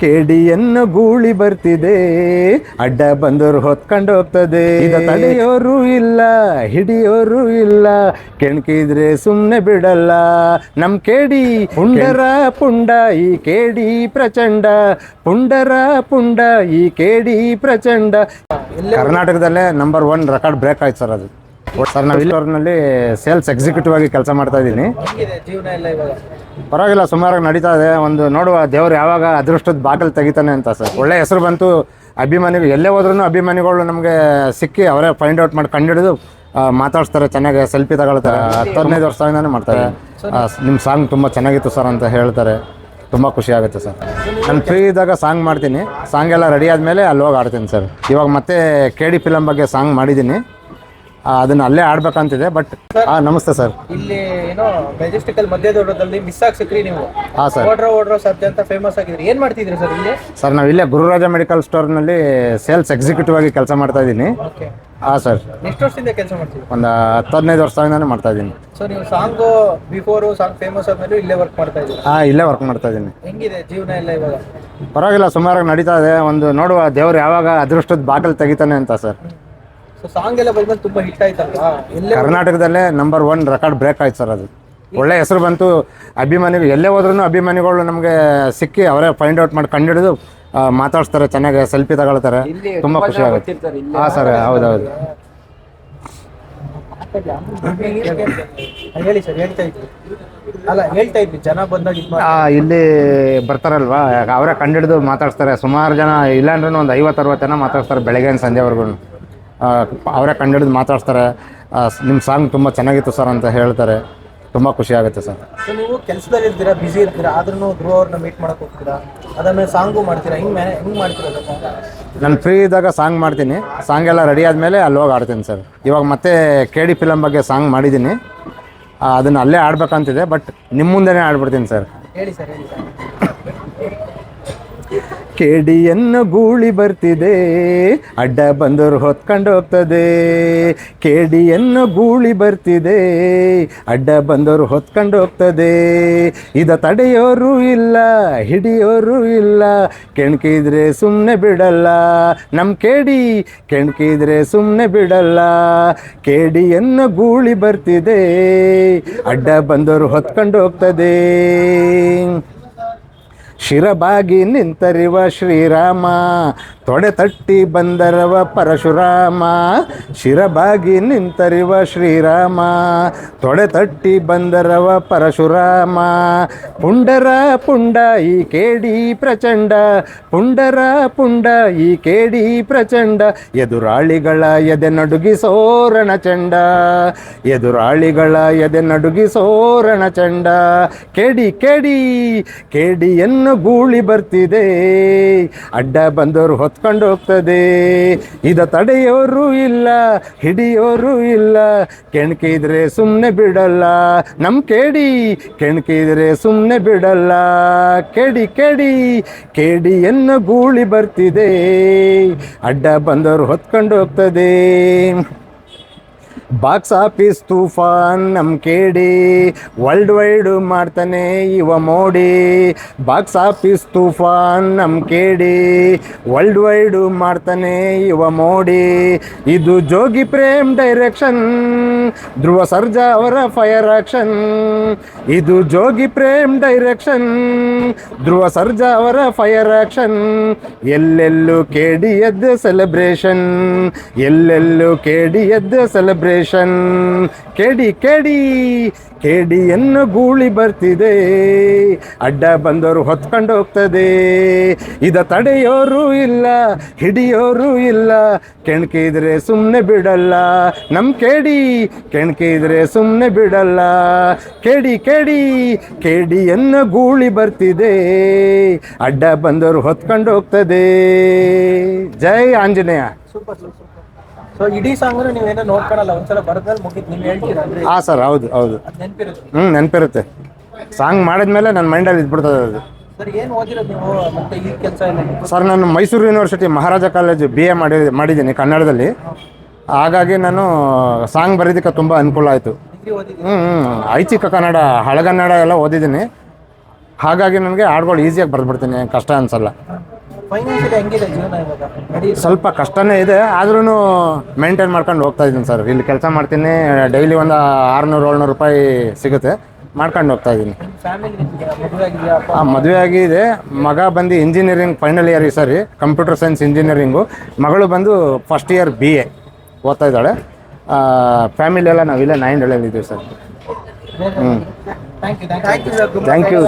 ಕೇಡಿಯನ್ನು ಗೂಳಿ ಬರ್ತಿದೆ. ಅಡ್ಡ ಬಂದವರು ಹೊತ್ಕೊಂಡು ಹೋಗ್ತದೆ. ಈಗ ತಡೆಯೋರು ಇಲ್ಲ ಹಿಡಿಯೋರು ಇಲ್ಲ. ಕೆಣಕಿದ್ರೆ ಸುಮ್ನೆ ಬಿಡಲ್ಲ. ನಮ್ ಕೇಡಿ ಪುಂಡರ ಪುಂಡ ಈ ಕೇಡಿ ಪ್ರಚಂಡ. ಪುಂಡರ ಪುಂಡ ಈ ಕೇಡಿ ಪ್ರಚಂಡ. ಕರ್ನಾಟಕದಲ್ಲೇ ನಂಬರ್ ಒನ್ ರೆಕಾರ್ಡ್ ಬ್ರೇಕ್ ಆಯ್ತು ಸರ್ ಅದು. ಸರ್ ನಾವು ಇಲ್ಲಿ ಸೇಲ್ಸ್ ಎಕ್ಸಿಕ್ಯೂಟಿವ್ ಆಗಿ ಕೆಲಸ ಮಾಡ್ತಾ ಇದ್ದೀನಿ. ಪರವಾಗಿಲ್ಲ ಸುಮಾರಾಗಿ ನಡೀತಾ ಇದೆ. ಒಂದು ನೋಡುವ ದೇವ್ರು ಯಾವಾಗ ಅದೃಷ್ಟದ ಬಾಗಿಲು ತೆಗಿತಾನೆ ಅಂತ ಸರ್. ಒಳ್ಳೆ ಹೆಸರು ಬಂತು. ಅಭಿಮಾನಿಗಳು ಎಲ್ಲೇ ಹೋದ್ರೂ ಅಭಿಮಾನಿಗಳು ನಮಗೆ ಸಿಕ್ಕಿ ಅವರೇ ಫೈಂಡ್ ಔಟ್ ಮಾಡಿ ಕಂಡು ಹಿಡಿದು ಮಾತಾಡ್ಸ್ತಾರೆ ಚೆನ್ನಾಗಿ ಸೆಲ್ಫಿ ತಗೊಳ್ತಾರೆ. ಹತ್ತು ಹದಿನೈದು ವರ್ಷದಿಂದಾನೇ ಮಾಡ್ತಾರೆ. ನಿಮ್ಮ ಸಾಂಗ್ ತುಂಬ ಚೆನ್ನಾಗಿತ್ತು ಸರ್ ಅಂತ ಹೇಳ್ತಾರೆ. ತುಂಬ ಖುಷಿ ಆಗುತ್ತೆ ಸರ್. ನಾನು ಫ್ರೀ ಇದ್ದಾಗ ಸಾಂಗ್ ಮಾಡ್ತೀನಿ. ಸಾಂಗ್ ಎಲ್ಲ ರೆಡಿ ಆದಮೇಲೆ ಅಲ್ಲಿ ಹೋಗಿ ಆಡ್ತೀನಿ ಸರ್. ಇವಾಗ ಮತ್ತೆ ಕೆ ಡಿ ಫಿಲಮ್ ಬಗ್ಗೆ ಸಾಂಗ್ ಮಾಡಿದ್ದೀನಿ. ಅದನ್ನ ಅಲ್ಲೇ ಆಡ್ಬೇಕಂತಿದೆ ಬಟ್ ಹಾಂ ನಮಸ್ತೆ ಸರ್. ಇಲ್ಲಿ ಏನೋ ಮೆಜೆಸ್ಟಿಕಲ್ ಮಧ್ಯದೊಡ್ಡದಲ್ಲಿ ಮಿಸ್ ಆಗಿ ಸಿಕ್ರಿ ನೀವು. ಹಾ ಸರ್. ಓಡ್ರೋ ಓಡ್ರೋ ಸದ್ಯ ಅಂತ ಫೇಮಸ್ ಆಗಿದ್ರಿ. ಏನ್ ಮಾಡ್ತಿದ್ರಿ ಸರ್ ಇಲ್ಲಿ? ಸರ್ ನಾವು ಇಲ್ಲೇ ಗುರುರಾಜ ಮೆಡಿಕಲ್ ಸ್ಟೋರ್ನಲ್ಲಿ ಸೇಲ್ಸ್ ಎಕ್ಸಿಕ್ಯೂಟಿವ್ ಆಗಿ ಕೆಲಸ ಮಾಡ್ತಾ ಇದ್ದೀನಿ. ಓಕೆ. ಹಾಂ ಸರ್. ಎಷ್ಟು ವರ್ಷದಿಂದ ಕೆಲಸ ಮಾಡ್ತಿದ್ರಿ ಒಂದು ಹತ್ತು ಹದಿನೈದು ವರ್ಷದಿಂದಾನೇ ಮಾಡ್ತಾ ಇದ್ದೀನಿ. ಸೊ ನೀವು ಸಾಂಗ್ ಬಿಫೋರ್ ಸಾಂಗ್ ಫೇಮಸ್ ಆದ್ಮೇಲೆ ಇಲ್ಲೇ ವರ್ಕ್ ಮಾಡ್ತಾ ಇದ್ದೀರಿ? ಹಾಂ ಇಲ್ಲೇ ವರ್ಕ್ ಮಾಡ್ತಾ ಇದ್ದೀನಿ. ಹೆಂಗಿದೆ ಜೀವನ ಎಲ್ಲ ಇವಾಗ? ಪರವಾಗಿಲ್ಲ ಸುಮಾರಾಗಿ ನಡೀತಾ ಇದೆ. ಒಂದು ನೋಡುವ ದೇವ್ರು ಯಾವಾಗ ಅದೃಷ್ಟದ ಬಾಗಿಲು ತೆಗಿತಾನೆ ಅಂತ ಸರ್. ಸಾಂಗ್ ಎಲ್ಲ ಬಂದ್ಮೇಲೆ ತುಂಬಾ ಹಿಟ್ ಆಯ್ತಲ್ವಾ? ಎಲ್ಲೇ ಕರ್ನಾಟಕದಲ್ಲೇ ನಂಬರ್ ಒನ್ ರೆಕಾರ್ಡ್ ಬ್ರೇಕ್ ಆಯ್ತು ಸರ್ ಅದು. ಒಳ್ಳೆ ಹೆಸರು ಬಂತು. ಅಭಿಮಾನಿಗಳು ಎಲ್ಲೇ ಹೋದ್ರೂ ಅಭಿಮಾನಿಗಳು ನಮಗೆ ಸಿಕ್ಕಿ ಅವರೇ ಫೈಂಡ್ ಔಟ್ ಮಾಡಿ ಕಂಡಿಡಿದು ಹಿಡಿದು ಮಾತಾಡ್ಸ್ತಾರೆ ಚೆನ್ನಾಗಿ ಸೆಲ್ಫಿ ತಗೊಳ್ತಾರೆ. ತುಂಬ ಖುಷಿ ಆಗುತ್ತೆ. ಹಾಂ ಸರ್ ಹೌದೌದು. ಹೇಳಿ ಸರ್ ಹೇಳ್ತಾ ಇದ್ರಿ ಅಲ್ಲ ಹೇಳ್ತಾ ಇದ್ರಿ ಜನ ಬಂದಾಗ ಇದ್ ಇಲ್ಲಿ ಬರ್ತಾರಲ್ವಾ? ಅವರೇ ಕಂಡಿಡಿದು ಮಾತಾಡ್ಸ್ತಾರೆ. ಸುಮಾರು ಜನ ಇಲ್ಲಾಂದ್ರೂ ಒಂದು ಐವತ್ತು ಅರವತ್ತು ಜನ ಮಾತಾಡ್ತಾರೆ ಬೆಳಗ್ಗೆ ಸಂಜೆವರೆಗೂ ಅವರೇ ಕಂಡಿಡಿದು ಮಾತಾಡ್ತಾರೆ ನಿಮ್ಮ ಸಾಂಗ್ ತುಂಬ ಚೆನ್ನಾಗಿತ್ತು ಸರ್ ಅಂತ ಹೇಳ್ತಾರೆ. ತುಂಬ ಖುಷಿ ಆಗುತ್ತೆ ಸರ್ ನೀವು ಕೆಲಸದಲ್ಲಿ ಇರ್ತೀರಾ ಬಿಸಿ ಇರ್ತೀರಾ ಆದ್ರೂ ಧ್ರುವ ಅವ್ರನ್ನ ಮೀಟ್ ಮಾಡಕ್ ಹೋಗ್ತೀರಾ? ಅದಾದ್ಮೇಲೆ ಸಾಂಗು ಮಾಡ್ತೀರಾ? ಹಿಂಗ್ ಹಿಂಗ್ ಮಾಡ್ತೀರಾ? ನಾನು ಫ್ರೀ ಇದ್ದಾಗ ಸಾಂಗ್ ಮಾಡ್ತೀನಿ. ಸಾಂಗ್ ಎಲ್ಲ ರೆಡಿ ಆದಮೇಲೆ ಅಲ್ಲಿ ಹೋಗಿ ಆಡ್ತೀನಿ ಸರ್ ಇವಾಗ ಮತ್ತೆ ಕೆ ಡಿ ಫಿಲಮ್ ಬಗ್ಗೆ ಸಾಂಗ್ ಮಾಡಿದ್ದೀನಿ. ಅದನ್ನು ಅದನ್ನ ಅಲ್ಲೇ ಆಡ್ಬೇಕಂತಿದೆ ಬಟ್ ನಿಮ್ಮ ಮುಂದೆನೇ ಆಡ್ಬಿಡ್ತೀನಿ ಸರ್ ಹೇಳಿ ಸರ್ ಹೇಳಿ ಸರ್ ಕೇಡಿಯನ್ನು ಗೂಳಿ ಬರ್ತಿದೆ, ಅಡ್ಡ ಬಂದರು ಹೊತ್ಕೊಂಡು ಹೋಗ್ತದೆ ಕೇಡಿಯನ್ನು ಗೂಳಿ ಬರ್ತಿದೆ, ಅಡ್ಡ ಬಂದರು ಹೊತ್ಕೊಂಡು ಹೋಗ್ತದೆ ಇದ ತಡೆಯೋರು ಇಲ್ಲ, ಹಿಡಿಯೋರು ಇಲ್ಲ, ಕೆಣಕಿದ್ರೆ ಸುಮ್ಮನೆ ಬಿಡಲ್ಲ. ನಮ್ಮ ಕೇಡಿ ಕೆಣಕಿದ್ರೆ ಸುಮ್ಮನೆ ಬಿಡಲ್ಲ. ಕೇಡಿಯನ್ನು ಗೂಳಿ ಬರ್ತಿದೆ, ಅಡ್ಡ ಬಂದರು ಹೊತ್ಕೊಂಡು ಹೋಗ್ತದೆ ಶಿರಬಾಗಿ ನಿಂತರಿವ ಶ್ರೀರಾಮ, ತೊಡೆ ತಟ್ಟಿ ಬಂದರವ ಪರಶುರಾಮ, ಶಿರಬಾಗಿ ನಿಂತರಿವ ಶ್ರೀರಾಮ, ತೊಡೆ ತಟ್ಟಿ ಬಂದರವ ಪರಶುರಾಮ. ಪುಂಡರ ಪುಂಡ ಈ ಕೇಡಿ ಪ್ರಚಂಡ, ಪುಂಡರ ಪುಂಡ ಈ ಕೇಡಿ ಪ್ರಚಂಡ, ಎದುರಾಳಿಗಳ ಎದೆ ನಡುಗಿ ಸೋರಣ ಚಂಡ, ಎದುರಾಳಿಗಳ ಎದೆ ನಡುಗಿ ಸೋರಣ ಚಂಡ. ಕೇಡಿ ಕೇಡಿ, ಕೇಡಿಯನ್ನು ಗೂಳಿ ಬರ್ತಿದೆ. ಅಡ್ಡ ಬಂದವರು ಹೊತ್ಕೊಂಡು ಹೋಗ್ತದೆ. ಇದ ತಡೆಯೋರು ಇಲ್ಲ, ಹಿಡಿಯೋರು ಇಲ್ಲ. ಕೆಣಕಿದ್ರೆ ಸುಮ್ಮನೆ ಬಿಡಲ್ಲ. ನಮ್ ಕೇಡಿ ಕೆಣಕಿದ್ರೆ ಸುಮ್ಮನೆ ಬಿಡಲ್ಲ. ಕೇಡಿ ಕೇಡಿ, ಕೇಡಿಯನ್ನು ಗೂಳಿ ಬರ್ತಿದೆ. ಅಡ್ಡ ಬಂದವರು ಹೊತ್ಕೊಂಡು ಹೋಗ್ತದೆ. ಬಾಕ್ಸ್ ಆಫೀಸ್ ತೂಫಾನ್ ನಮ್ ಕೇಡಿ ವರ್ಲ್ಡ್ ವೈಡ್ ಮಾಡ್ತಾನೆ ಇವ ಮೋಡಿ. ಬಾಕ್ಸ್ ಆಫೀಸ್ ತೂಫಾನ್ ನಮ್ ಕೇಡಿ ವರ್ಲ್ಡ್ ವೈಡ್ ಮಾಡ್ತಾನೆ ಇವ ಮೋಡಿ. ಇದು ಜೋಗಿ ಪ್ರೇಮ್ ಡೈರೆಕ್ಷನ್ ಧ್ರುವ ಸರ್ಜಾ ಅವರ ಫೈರ್ ಆಕ್ಷನ್ ಇದು ಜೋಗಿ ಪ್ರೇಮ್ ಡೈರೆಕ್ಷನ್ ಧ್ರುವ ಸರ್ಜಾ ಅವರ ಫೈರ್ ಆಕ್ಷನ್ ಎಲ್ಲೆಲ್ಲೂ ಕೇಡಿಯದ್ದ ಸೆಲೆಬ್ರೇಷನ್ ಎಲ್ಲೆಲ್ಲೂ ಕೇಡಿಯದ್ದ ಸೆಲೆಬ್ರೇಷನ್ ಕೇಡಿ ಕೇಡಿ. ಕೇಡಿಯನ್ನು ಗೂಳಿ ಬರ್ತಿದೆ. ಅಡ್ಡ ಬಂದವರು ಹೊತ್ಕೊಂಡು ಹೋಗ್ತದೆ. ಇದ ತಡೆಯೋರು ಇಲ್ಲ, ಹಿಡಿಯೋರು ಇಲ್ಲ. ಕೆಣಕಿದ್ರೆ ಸುಮ್ಮನೆ ಬಿಡಲ್ಲ. ನಮ್ಮ ಕೇಡಿ, ಕೆಣಕಿದ್ರೆ ಸುಮ್ಮನೆ ಬಿಡಲ್ಲ. ಕೇಡಿ ಕೇಡಿ ಕೇಡಿಯನ್ನು ಗೂಳಿ ಬರ್ತಿದೆ. ಅಡ್ಡ ಬಂದವರು ಹೊತ್ಕೊಂಡು ಹೋಗ್ತದೆ. ಜೈ ಆಂಜನೇಯ. ಸೂಪರ್. ಸೊ ಇಡೀ ಸಾಂಗ್ ನೀವೇನೋ ನೋಡ್ಕೊಳಲ್ಲ ಒಂದ್ಸಲ ಬರ್ದ್ಮೇಲೆ ಮುಗಿದ್ ನೀವು ಹೇಳ್ತೀರಾ ಅಂದ್ರೆ? ಹಾಂ ಸರ್ ಹೌದು ಹೌದು. ಅದ್ ನೆನ್ಪಿರುತ್ತೆ. ಹ್ಞೂ ನೆನಪಿರುತ್ತೆ. ಸಾಂಗ್ ಮಾಡಿದ್ಮೇಲೆ ನನ್ನ ಮೈಂಡಲ್ಲಿ ಇದ್ಬಿಡ್ತದೆ ಅದು. ಸರ್ ಏನ್ ಓದಿರೋದು ನೀವು? ಮತ್ತೆ ಈ ಕೆಲಸ ಎಲ್ಲ ಸರ್ ನಾನು Mysuru university Maharaja college B A ಮಾಡಿ ಮಾಡಿದ್ದೀನಿ ಕನ್ನಡದಲ್ಲಿ. ಹಾಗಾಗಿ ನಾನು ಸಾಂಗ್ ಬರೀದಕ್ಕೆ ತುಂಬ ಅನುಕೂಲ ಆಯಿತು. ಡಿಗ್ರಿ ಓದಿದ್ದೀರಿ? ಹ್ಞೂ ಹ್ಞೂ ಐಚ್ಛಿಕ ಕನ್ನಡ ಹಳಗನ್ನಡ ಎಲ್ಲ ಓದಿದ್ದೀನಿ. ಹಾಗಾಗಿ ನನಗೆ ಹಾಡುಗಳು ಈಸಿಯಾಗಿ ಬರೆದ್ಬಿಡ್ತೀನಿ ಕಷ್ಟ ಅನ್ಸಲ್ಲ. ಫೈನಾನ್ಷಿಯಲಿ ಹೆಂಗಿದೆ ಜೀವನ ಇವಾಗ? ನಡಿ ಸ್ವಲ್ಪ ಕಷ್ಟನೇ ಇದೆ ಆದ್ರೂ ಮೇಂಟೈನ್ ಮಾಡ್ಕೊಂಡು ಹೋಗ್ತಾ ಇದ್ದೀನಿ ಸರ್. ಇಲ್ಲಿ ಕೆಲಸ ಮಾಡ್ತೀನಿ ಡೈಲಿ ಒಂದು ಆರುನೂರು ಏಳ್ನೂರು ರೂಪಾಯಿ ಸಿಗುತ್ತೆ ಮಾಡ್ಕೊಂಡು ಹೋಗ್ತಾ ಇದ್ದೀನಿ. ಫ್ಯಾಮಿಲಿ ಮದುವೆ ಆಗಿದೆಯಾ? ಆ, ಮದುವೆ ಆಗಿದೆ. ಮಗ ಬಂದು ಇಂಜಿನಿಯರಿಂಗ್ ಫೈನಲ್ ಇಯರ್ ಈ ಸರಿ ಕಂಪ್ಯೂಟರ್ ಸೈನ್ಸ್ ಇಂಜಿನಿಯರಿಂಗು ಮಗಳು ಬಂದು ಫಸ್ಟ್ ಇಯರ್ ಬಿ ಎ ಓದ್ತಾ ಇದ್ದಾಳೆ. ಫ್ಯಾಮಿಲಿ ಎಲ್ಲ ನಾವಿಲ್ಲೇ ನೈನ್ ಇದ್ದೀವಿ sir. Thank you thank you thank you